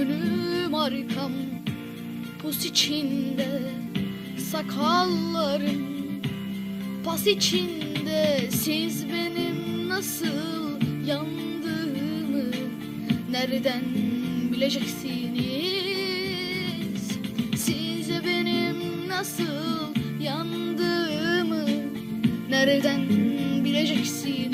ölüm arkam Pus içinde sakallarım. Pas içinde siz benim nasıl yandığımı Nereden bileceksiniz? Size benim nasıl yandığımı Nereden bileceksiniz?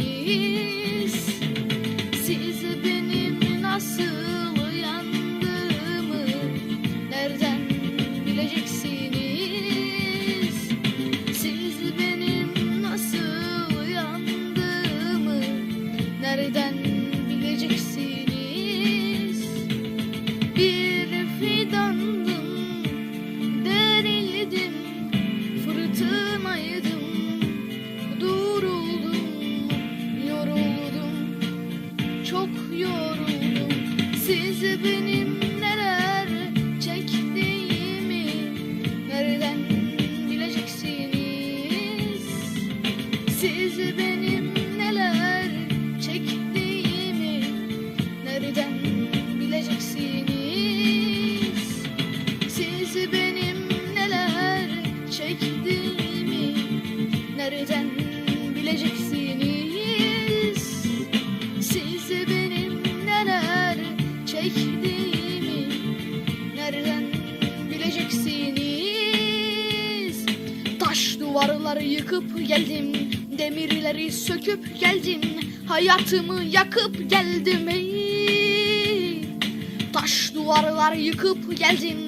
Duvarları yıkıp geldim Demirleri söküp geldim Hayatımı yakıp geldim ey. Taş duvarlar yıkıp geldim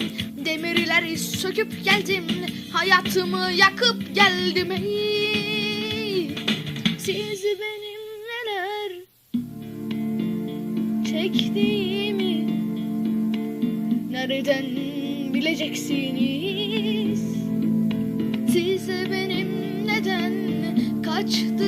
Demirleri söküp geldim Hayatımı yakıp geldim ey. Siz benim neler Çektiğimi Nereden bileceksiniz touch the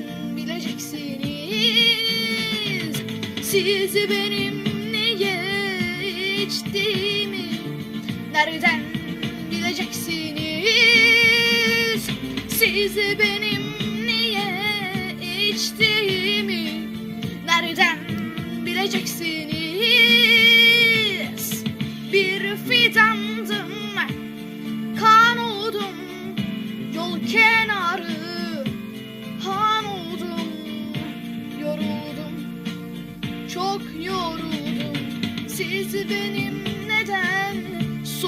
bileceksiniz Siz benim niye içtiğimi Nereden bileceksiniz? Siz benim niye içtiğimi Nereden bileceksiniz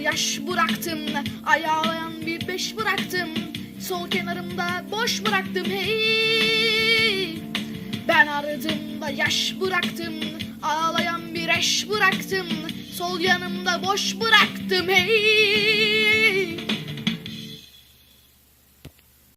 yaş bıraktım Ayağlayan bir beş bıraktım Sol kenarımda boş bıraktım hey. Ben ardımda yaş bıraktım Ağlayan bir eş bıraktım Sol yanımda boş bıraktım hey